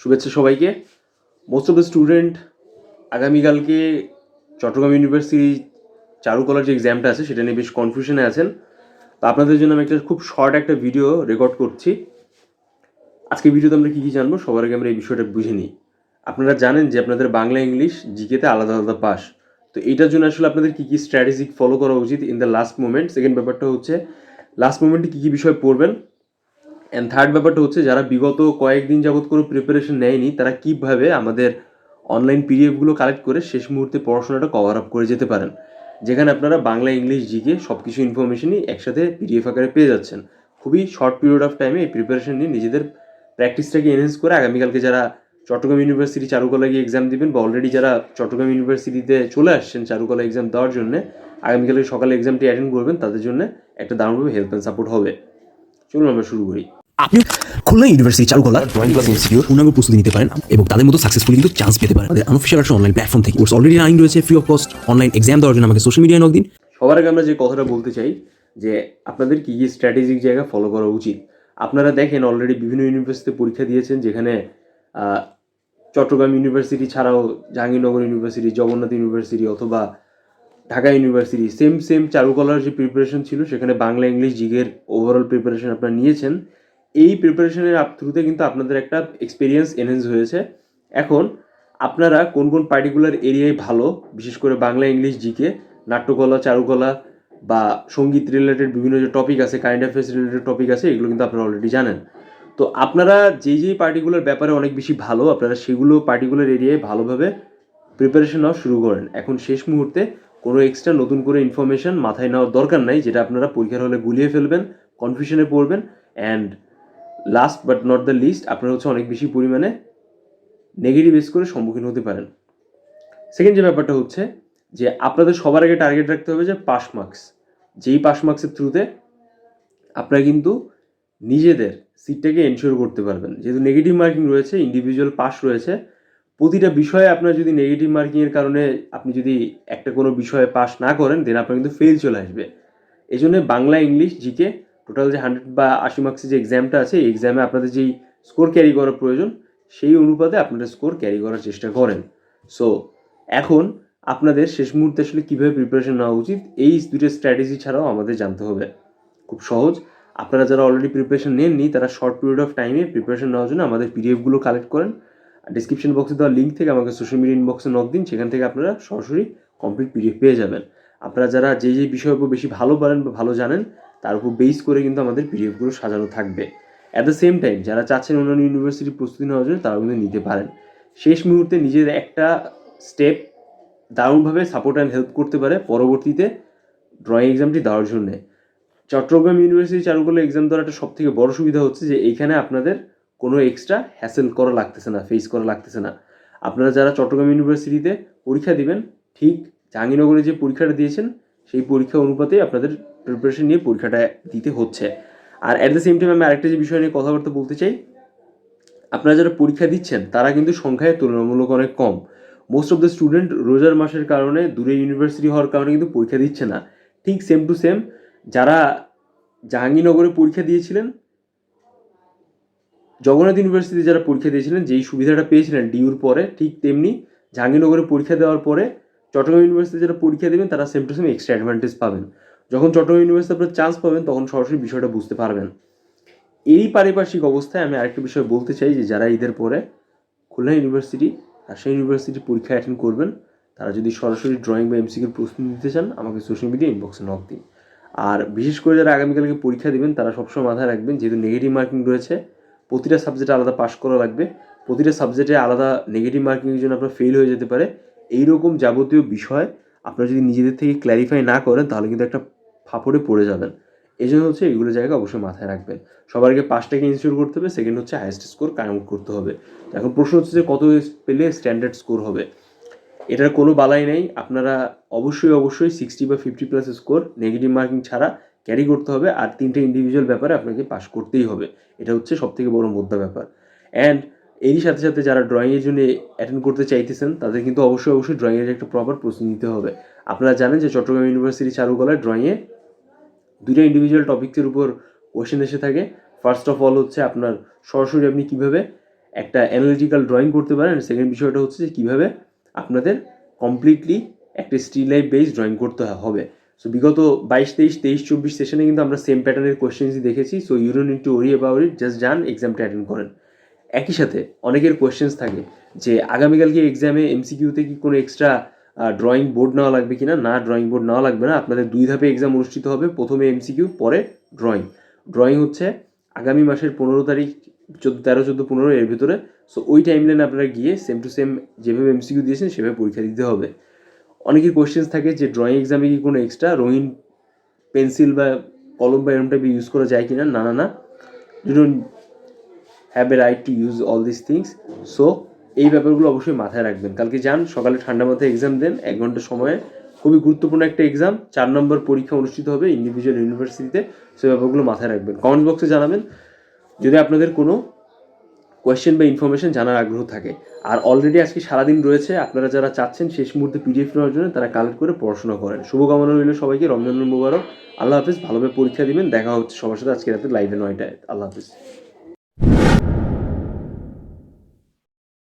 শুভেচ্ছা সবাইকে। Most of the student আগামীকালকে চট্টগ্রাম ইউনিভার্সিটি চারুকলার যে এক্সামটা আছে, সেটা নিয়ে বেশ কনফিউশনে আছেন। তো আপনাদের জন্য আমি একটা খুব শর্ট একটা ভিডিও রেকর্ড করছি। আজকে ভিডিওতে আমরা কী কী জানব, সবার আগে আমরা এই বিষয়টা বুঝে নিই। আপনারা জানেন যে আপনাদের বাংলা, ইংলিশ জিকেতে আলাদা আলাদা পাস। তো এইটার জন্য আসলে আপনাদের কী কী স্ট্র্যাটেজিক ফলো করা উচিত in the last moment second ব্যাপারটা হচ্ছে লাস্ট মোমেন্টে কী কী বিষয় পড়বেন? অ্যান্ড থার্ড ব্যাপারটা হচ্ছে, যারা বিগত কয়েকদিন যাবত কোনো প্রিপারেশন নেয়নি, তারা কীভাবে আমাদের অনলাইন পিডিএফগুলো কালেক্ট করে শেষ মুহূর্তে পড়াশোনাটা কভার আপ করে যেতে পারেন? যেখানে আপনারা বাংলা, ইংলিশ জিকে সব কিছু ইনফরমেশনই একসাথে পিডিএফ আকারে পেয়ে যাচ্ছেন। খুবই শর্ট পিরিয়ড অফ টাইমে এই প্রিপারেশন নিয়ে নিজেদের প্র্যাকটিসটাকে এনহেন্স করে আগামীকালকে যারা চট্টগ্রাম ইউনিভার্সিটি চারুকলা গিয়ে এক্সাম দিবেন বা অলরেডি যারা চট্টগ্রাম ইউনিভার্সিটিতে চলে আসছেন চারুকলা এক্সাম দেওয়ার জন্য, আগামীকালকে সকালে এক্সামটি অ্যাটেন্ড করবেন, তাদের জন্য একটা দারুণভাবে হেল্প অ্যান্ড সাপোর্ট হবে। চলুন আমরা শুরু করি। আপনি Khulna university Charukola drawing class institute পূর্ণাঙ্গ প্রস্তুতি নিতে পারেন এবং তাদের মতো সাকসেসফুলি কিন্তু চান্স পেতে পারেন। আমাদের আনঅফিসিয়াল একটা অনলাইন প্ল্যাটফর্ম থেকে। কোর্স অলরেডি রানিং রয়েছে free of cost online exam দেওয়ার জন্য আমাকে সোশ্যাল মিডিয়ায় নক দিন। সবার আগে আমরা যে কথাটা বলতে চাই, যে আপনাদের কী কী স্ট্র্যাটেজিক জায়গা ফলো করা উচিত? আপনারা দেখেন অলরেডি বিভিন্ন ইউনিভার্সিটিতে পরীক্ষা দিয়েছেন, যেখানে চট্টগ্রাম ইউনিভার্সিটি ছাড়াও জাহাঙ্গীরনগর ইউনিভার্সিটি জগন্নাথ ইউনিভার্সিটি অথবা ঢাকা ইউনিভার্সিটি সেম সেম চারুকলার যে প্রিপারেশন ছিল, সেখানে বাংলা ইংলিশ জিগের ওভারঅল প্রিপারেশন আপনারা নিয়েছেন। এই প্রিপারেশনের থ্রুতে কিন্তু আপনাদের একটা এক্সপিরিয়েন্স এনহেন্স হয়েছে। এখন আপনারা কোন কোন পার্টিকুলার এরিয়ায় ভালো, বিশেষ করে বাংলা, ইংলিশ জিকে নাট্যকলা, চারুকলা বা সংগীত রিলেটেড বিভিন্ন যে টপিক আছে কারেন্ট অ্যাফেয়ার্স রিলেটেড টপিক আছে, এগুলো কিন্তু আপনারা অলরেডি জানেন। তো আপনারা যেই যেই পার্টিকুলার ব্যাপারে অনেক বেশি ভালো, আপনারা সেগুলো পার্টিকুলার এরিয়ায় ভালোভাবে প্রিপারেশন নেওয়া শুরু করেন। এখন শেষ মুহূর্তে কোনো এক্সট্রা নতুন করে ইনফরমেশন মাথায় নেওয়ার দরকার নাই, যেটা আপনারা পরীক্ষার হলে গুলিয়ে ফেলবেন কনফিউশনে পড়বেন and last but not the least আপনারা হচ্ছে অনেক বেশি পরিমাণে নেগেটিভ করে সম্মুখীন হতে পারেন। সেকেন্ড যে ব্যাপারটা হচ্ছে যে আপনাদের সবার আগে টার্গেট রাখতে হবে যে পাস মার্কস যেই পাস মার্কসের থ্রুতে আপনারা কিন্তু নিজেদের সিটটাকে এনশিওর করতে পারবেন। যেহেতু নেগেটিভ মার্কিং রয়েছে ইন্ডিভিজুয়াল পাস রয়েছে, প্রতিটা বিষয়ে আপনার যদি নেগেটিভ মার্কিংয়ের কারণে আপনি যদি একটা কোনো বিষয়ে পাস না করেন দেন আপনার কিন্তু ফেল চলে আসবে। এই জন্য বাংলা, ইংলিশ জিকে টোটাল যে হান্ড্রেড বা আশি মার্কসের যে এক্সামটা আছে, এই এক্সামে আপনাদের যেই স্কোর ক্যারি করার প্রয়োজন, সেই অনুপাতে আপনারা স্কোর ক্যারি করার চেষ্টা করেন। সো এখন আপনাদের শেষ মুহূর্তে আসলে কীভাবে প্রিপারেশন নেওয়া উচিত, এই দুটো স্ট্র্যাটেজি ছাড়াও আমাদের জানতে হবে। খুব সহজ, আপনারা যারা অলরেডি প্রিপারেশন নেননি, তারা শর্ট পিরিয়ড অফ টাইমে প্রিপারেশন নেওয়ার জন্য আমাদের পিডিএফগুলো কালেক্ট করেন। ডিসক্রিপশন বক্সে দেওয়া লিঙ্ক থেকে আমাকে সোশ্যাল মিডিয়া ইনবক্সে নক দিন, সেখান থেকে আপনারা সরাসরি কমপ্লিট পিডিএফ পেয়ে যাবেন। আপনারা যারা যেই যে বিষয়ের উপর বেশি ভালো পারেন বা ভালো জানেন তার উপর বেস করে কিন্তু আমাদের পিডিএফগুলো সাজানো থাকবে। অ্যাট দ্য সেম টাইম যারা চাচ্ছেন অন্যান্য ইউনিভার্সিটি প্রস্তুতি নেওয়ার জন্য, তারাও কিন্তু নিতে পারেন। শেষ মুহূর্তে নিজের একটা স্টেপ দারুণভাবে সাপোর্ট অ্যান্ড হেল্প করতে পারে, পরবর্তীতে ড্রয়িং এক্সামটি দেওয়ার জন্যে। চট্টগ্রাম ইউনিভার্সিটি চালু করলে এক্সাম দেওয়ার একটা সব থেকে বড় সুবিধা হচ্ছে যে এইখানে আপনাদের কোনো এক্সট্রা হ্যাসেল করা লাগতেছে না ফেস করা লাগতেছে না। আপনারা যারা চট্টগ্রাম ইউনিভার্সিটিতে পরীক্ষা দিবেন, ঠিক জাহাঙ্গীরনগরে যে পরীক্ষাটা দিয়েছেন সেই পরীক্ষা অনুপাতে আপনাদের প্রিপারেশন নিয়ে পরীক্ষাটা দিতে হচ্ছে। আর অ্যাট দ্য সেম টাইম আমি আরেকটা যে বিষয় নিয়ে কথাবার্তা বলতে চাই, আপনারা যারা পরীক্ষা দিচ্ছেন, তারা কিন্তু সংখ্যায় তুলনামূলক অনেক কম। মোস্ট অফ দ্য স্টুডেন্ট রোজার মাসের কারণে দূরে ইউনিভার্সিটি হওয়ার কারণে কিন্তু পরীক্ষা দিচ্ছে না। ঠিক সেম টু সেম যারা জাহাঙ্গীরনগরে পরীক্ষা দিয়েছিলেন, জগন্নাথ ইউনিভার্সিটিতে যারা পরীক্ষা দিয়েছিলেন, যেই সুবিধাটা পেয়েছিলেন ডিউর পরে, ঠিক তেমনি জাহাঙ্গীরনগরে পরীক্ষা দেওয়ার পরে চট্টগ্রাম ইউনিভার্সিটি যারা পরীক্ষা দেবেন, তারা same to same extra advantage পাবেন। যখন চট্টগ্রাম ইউনিভার্সিটি আপনার চান্স পাবেন, তখন সরাসরি বিষয়টা বুঝতে পারবেন। এই পারিপার্শ্বিক অবস্থায় আমি আরেকটা বিষয় বলতে চাই যে, যারা ঈদের পরে খুলনা ইউনিভার্সিটি রাজশাহী ইউনিভার্সিটি পরীক্ষা অ্যাটেন্ড করবেন, তারা যদি সরাসরি ড্রয়িং বা এমসিকিউর প্রস্তুতি নিতে চান, আমাকে সোশ্যাল মিডিয়া ইনবক্সে নক দিন। আর বিশেষ করে যারা আগামীকালকে পরীক্ষা দেবেন, তারা সবসময় মাথায় রাখবেন, যেহেতু নেগেটিভ মার্কিং রয়েছে, প্রতিটা সাবজেক্টে আলাদা পাস করা লাগবে। প্রতিটা সাবজেক্টে আলাদা নেগেটিভ মার্কিংয়ের জন্য আপনার ফেল হয়ে যেতে পারে। এইরকম যাবতীয় বিষয় আপনারা যদি নিজেদের থেকে ক্ল্যারিফাই না করেন, তাহলে কিন্তু একটা ফাফড়ে পড়ে যাবেন। এই জন্য হচ্ছে এগুলো জায়গা অবশ্যই মাথায় রাখবেন। সবার আগে পাঁচটাকে ইনস্টিটিউট করতে হবে সেকেন্ড হচ্ছে হাইয়েস্ট স্কোর কায়েম করতে হবে। এখন প্রশ্ন হচ্ছে যে কত পেলে স্ট্যান্ডার্ড স্কোর হবে? এটার কোনো বালাই নেই। আপনারা অবশ্যই অবশ্যই সিক্সটি বা fifty plus score negative marking ছাড়া ক্যারি করতে হবে। আর তিনটে ইন্ডিভিজুয়াল ব্যাপারে আপনাকে পাস করতেই হবে। এটা হচ্ছে সবথেকে বড় মোদ্দা ব্যাপার। অ্যান্ড এরই সাথে সাথে যারা ড্রয়িংয়ের জন্য অ্যাটেন্ড করতে চাইতেছেন, তাদের কিন্তু অবশ্যই অবশ্যই ড্রয়িংয়ের একটা প্রপার প্রস্তুতি নিতে হবে। আপনারা জানেন যে চট্টগ্রাম ইউনিভার্সিটি চারুকলায় ড্রয়িংয়ে দুইটা ইন্ডিভিজুয়াল টপিক্সের উপর কোয়েশ্চেন এসে থাকে। ফার্স্ট অফ অল হচ্ছে আপনার সরাসরি আপনি কীভাবে একটা অ্যানালিটিক্যাল ড্রয়িং করতে পারেন সেকেন্ড বিষয়টা হচ্ছে যে কীভাবে আপনাদের কমপ্লিটলি একটা স্টিল লাইফ বেস ড্রয়িং করতে হবে। সো বিগত বাইশ, তেইশ তেইশ, চব্বিশ সেশনে কিন্তু আমরা সেম প্যাটার্নের কোয়েশ্চেন্সই দেখেছি। So you don't need to worry about it just যান এক্সামটা অ্যাটেন্ড করেন। একই সাথে অনেকের কোয়েশ্চেন্স থাকে যে আগামীকালকে এক্সামে এমসিকিউতে কি কোনো এক্সট্রা ড্রয়িং বোর্ড নেওয়া লাগবে কি না ড্রয়িং বোর্ড নেওয়া লাগবে না। আপনাদের দুই ধাপে এক্সাম অনুষ্ঠিত হবে। প্রথমে এমসিকিউ পরে ড্রয়িং ড্রয়িং হচ্ছে আগামী মাসের পনেরো তারিখ, চোদ্দ, তেরো, চোদ্দ, পনেরো এর ভিতরে। সো ওই টাইম লাইনে আপনারা গিয়ে সেম টু সেম যেভাবে এমসিকিউ দিয়েছেন, সেভাবে পরীক্ষা দিতে হবে। অনেকের কোয়েশ্চেন্স থাকে যে ড্রয়িং এক্সামে কি কোনো এক্সট্রা রঙিন পেন্সিল বা কলম বা এরকম টাইপের ইউজ করা যায় কি না না না। না have a right to use all this things so এই ব্যাপারগুলো অবশ্যই মাথায় রাখবেন। কালকে যান, সকালে ঠান্ডা মাথায় এক্সাম দেন, এক ঘণ্টা সময়ে। খুবই গুরুত্বপূর্ণ একটা এক্সাম চার নম্বর পরীক্ষা অনুষ্ঠিত হবে ইন্ডিভিজুয়াল ইউনিভার্সিটিতে সে ব্যাপারগুলো মাথায় রাখবেন। কমেন্ট বক্সে জানাবেন। যদি আপনাদের কোনো কোয়েশ্চেন বা ইনফরমেশন জানার আগ্রহ থাকে। আর অলরেডি আজকে সারাদিন রয়েছে, আপনারা যারা চাচ্ছেন শেষ মুহূর্তে পিডিএফ নেওয়ার জন্য, তারা কালেক্ট করে পড়াশোনা করেন। শুভকামনা রইল সবাইকে। রমজানুল মুবারক। আল্লাহ হাফিজ। ভালোভাবে পরীক্ষা দিবেন। দেখা হচ্ছে সবার সাথে আজকে রাতে লাইভে নয়টায়। আল্লাহ হাফিজ।